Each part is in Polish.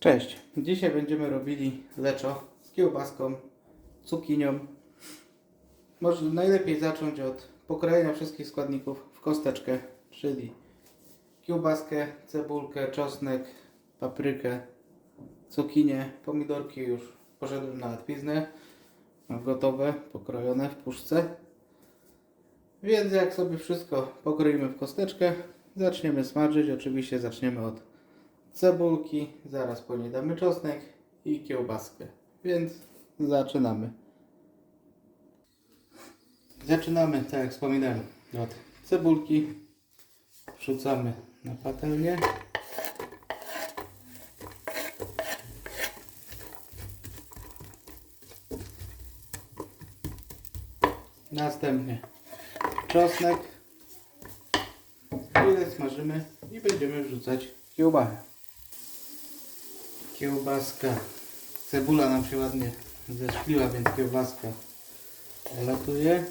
Cześć. Dzisiaj będziemy robili leczo z kiełbaską, cukinią. Może najlepiej zacząć od pokrojenia wszystkich składników w kosteczkę, czyli kiełbaskę, cebulkę, czosnek, paprykę, cukinię, pomidorki już poszedłem na łatwiznę. Mam gotowe, pokrojone w puszce. Więc jak sobie wszystko pokroimy w kosteczkę, zaczniemy smażyć. Oczywiście zaczniemy od cebulki, zaraz po niej damy czosnek i kiełbaskę. Więc zaczynamy. Zaczynamy, tak jak wspominałem, od cebulki. Wrzucamy na patelnię. Następnie czosnek. Chwilę smażymy i będziemy wrzucać kiełbachę. Kiełbaska. Cebula nam się ładnie zeszkliła, więc kiełbaska latuje.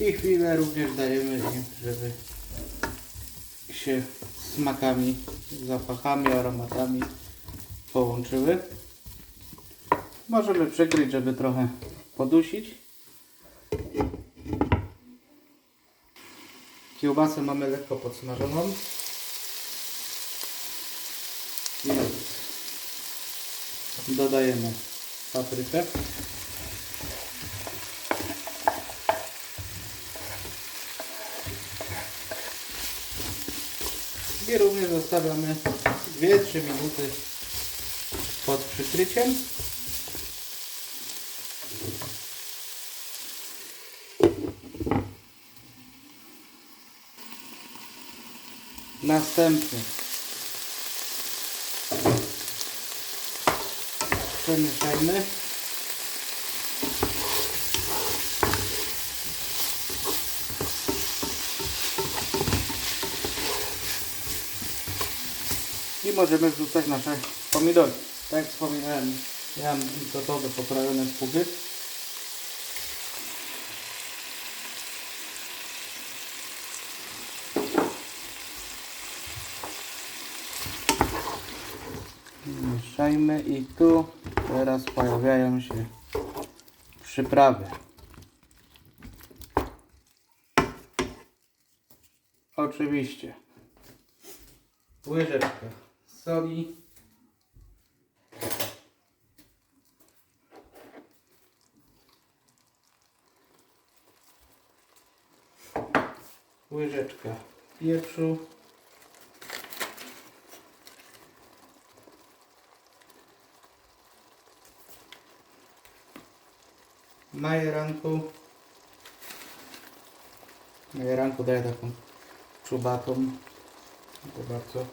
I chwilę również dajemy im, żeby się smakami, zapachami, aromatami połączyły. Możemy przykryć, żeby trochę podusić. Kiełbasę mamy lekko podsmażoną. I dodajemy paprykę. I również zostawiamy 2-3 minuty pod przykryciem. Następnie przemieszajmy. I możemy wrzucać nasze pomidory. Tak jak wspominałem, mam gotowe, pokrojone z Mieszajmy i tu teraz pojawiają się przyprawy. Oczywiście. Łyżeczkę soli, łyżeczka pieprzu, majeranku. Majeranku daje taką czubatą, bo bardzo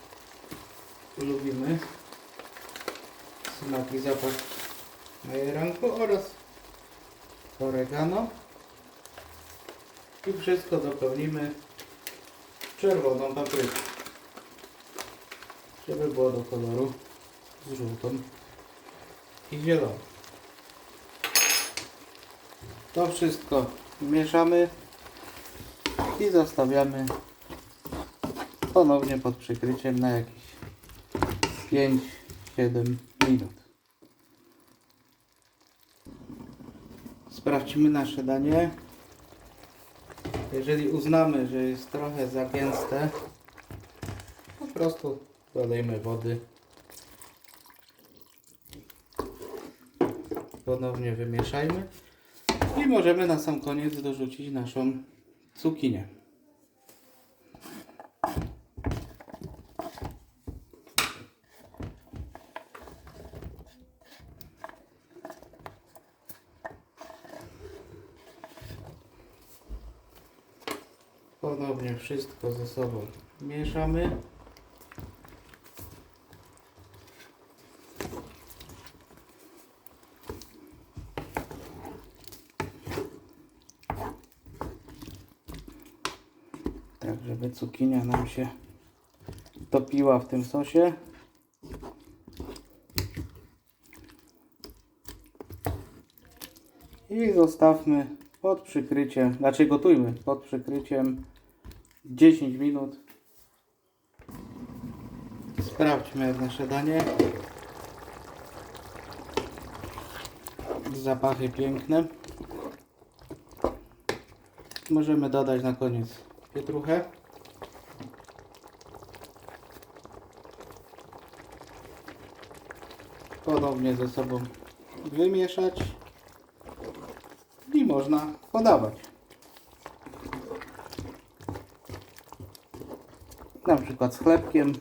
lubimy. Smak i zapach majeranku oraz oregano. I wszystko dopełnimy czerwoną papryką żeby było do koloru z żółtą i zieloną to wszystko mieszamy i zostawiamy ponownie pod przykryciem na jakieś 5-7 minut. Sprawdźmy nasze danie. Jeżeli uznamy, że jest trochę za gęste, po prostu dodajmy wody. Ponownie wymieszajmy i możemy na sam koniec dorzucić naszą cukinię. Ponownie wszystko ze sobą mieszamy. Tak, żeby cukinia nam się topiła w tym sosie. I zostawmy pod przykryciem, znaczy gotujmy pod przykryciem 10 minut. Sprawdźmy nasze danie. Zapachy piękne. Możemy dodać na koniec pietruchę. Ponownie ze sobą wymieszać i można podawać. Na przykład z chlebkiem,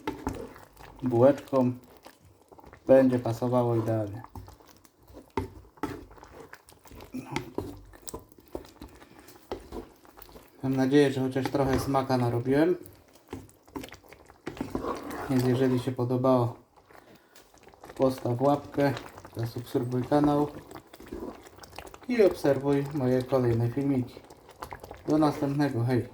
bułeczką będzie pasowało idealnie. Mam nadzieję, że chociaż trochę smaka narobiłem. Więc jeżeli się podobało, postaw łapkę, zasubskrybuj kanał i obserwuj moje kolejne filmiki. Do następnego, hej!